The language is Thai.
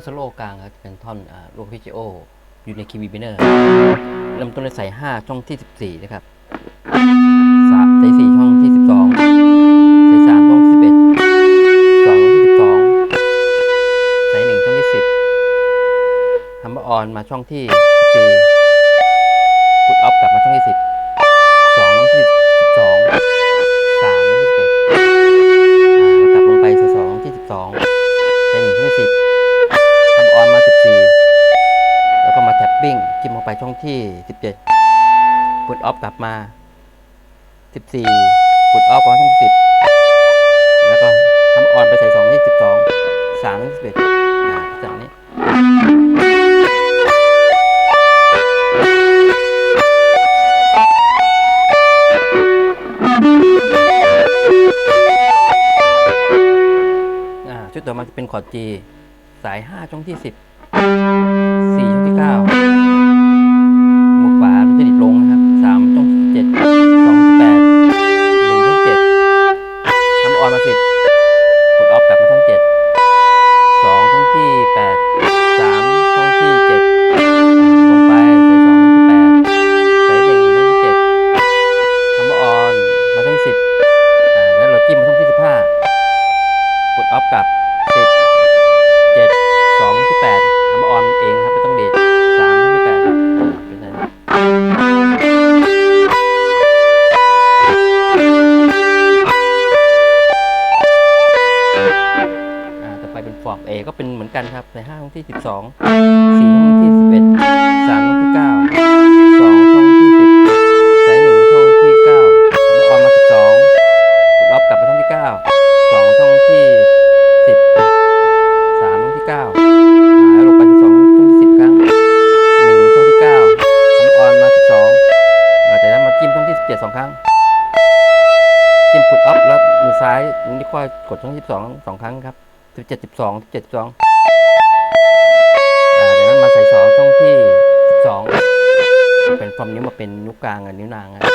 อนโซโลกลางครับเป็นท่อนโลพิจิโออยู่ในคีย์บีเบเนอร์เริ่มต้นด้วยใส่5ช่องที่ 14 นะครับสะใส่4ช่องที่ 12 ใส่3ช่องที่11 2ที่ 12 ใส่1ช่องที่ 10ทำบออนมาช่องที่14พุทออฟกลับมาช่องที่ 10 2ที่ 12 3ที่อ่าแล้วกลับลงไปใส่2ที่ 12 ใส่1ช่องที่ 10 14 แล้วก็มาแท็บบิ้งจิ้มเข้าไปช่องที่ 17พุทออฟกลับมา 14พุทออฟกลับมาช่องที่10 แล้วก็ทำออนไปใส่2ที่12 3ที่11อ่าจากนี้ชุดต่อมาจะเป็นคอร์ด G สาย 5 ช่องที่ 10 4ช่องที่9 ฟอร์มเอก็เป็นเหมือนกันครับในห้าช่องที่สิบสองสี่ช่องที่สิบเอ็ดสามช่องที่เก้าสองช่องที่สิบสายหนึ่งช่องที่เก้าทำออนมาสิบสองกดออฟกลับมาช่องที่เก้าสองช่องที่สิบสามช่องที่เก้าแล้วลงไปสองช่องที่สิบครั้งหนึ่งช่องที่เก้าทำออนมาสิบสองจากนั้นมาจิ้มช่องที่สิบเจ็ดสองครั้งจิ้มพุทออฟแล้วมือซ้ายนิ้วก้อยกดช่องที่สองสองครั้งครับ สิบเจ็ดสิบสองสิบเจ็ดสิบสองจากนั้นมาใส่สองช่องที่สิบสองเป็นความนิ้วมาเป็นนิ้วกลางกับนิ้วนางนะ